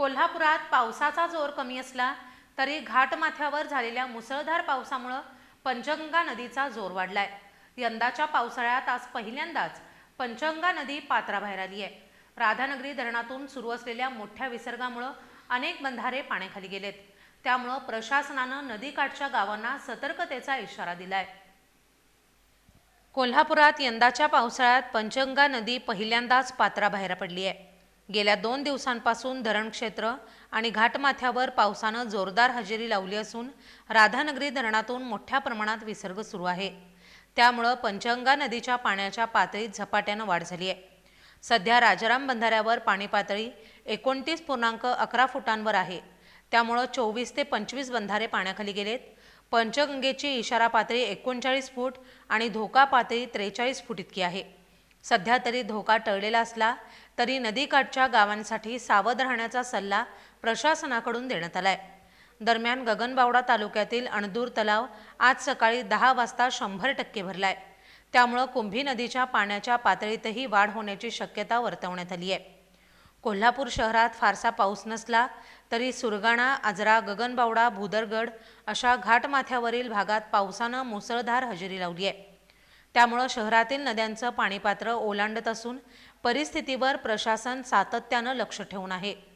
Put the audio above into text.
कोल्हापुरात पावसाचा जोर कमी असला तरी घाटमाथ्यावर झालेल्या मुसळधार पावसामुळं पंचगंगा नदीचा जोर वाढलाय. यंदाच्या पावसाळ्यात आज पहिल्यांदाच पंचगंगा नदी पात्राबाहेर आली आहे. राधानगरी धरणातून सुरू असलेल्या मोठ्या विसर्गामुळं अनेक बंधारे पाण्याखाली गेलेत. त्यामुळं प्रशासनानं नदीकाठच्या गावांना सतर्कतेचा इशारा दिलाय. कोल्हापुरात यंदाच्या पावसाळ्यात पंचगंगा नदी पहिल्यांदाच पात्राबाहेर पडली आहे. गेल्या दोन दिवसांपासून धरण क्षेत्र आणि घाटमाथ्यावर पावसानं जोरदार हजेरी लावली असून राधानगरी धरणातून मोठ्या प्रमाणात विसर्ग सुरू आहे. त्यामुळं पंचगंगा नदीच्या पाण्याच्या पातळीत झपाट्यानं वाढ झाली आहे. सध्या राजाराम बंधाऱ्यावर पाणी पातळी एकोणतीस पूर्णांक अकरा फुटांवर आहे. त्यामुळं चोवीस ते पंचवीस बंधारे पाण्याखाली गेलेत. पंचगंगेची इशारा पातळी एकोणचाळीस फूट आणि धोका पातळी त्रेचाळीस फूट इतकी आहे. सध्या तरी धोका टळलेला असला तरी नदीकाठच्या गावांसाठी सावध राहण्याचा सल्ला प्रशासनाकडून देण्यात आलाय. दरम्यान गगनबावडा तालुक्यातील अणदूर तलाव आज सकाळी दहा वाजता शंभर टक्के भरलाय. त्यामुळं कुंभी नदीच्या पाण्याच्या पातळीतही वाढ होण्याची शक्यता वर्तवण्यात आली आहे कोल्हापूर शहरात फारसा पाऊस नसला तरी सुरगाणा आजरा गगनबावडा भुदरगड अशा घाटमाथ्यावरील भागात पावसानं मुसळधार हजेरी लावली आहे त्यामुळं शहरातील नद्यांचं पाणीपात्र ओलांडत असून परिस्थितीवर प्रशासन सातत्यानं लक्ष ठेवून आहे.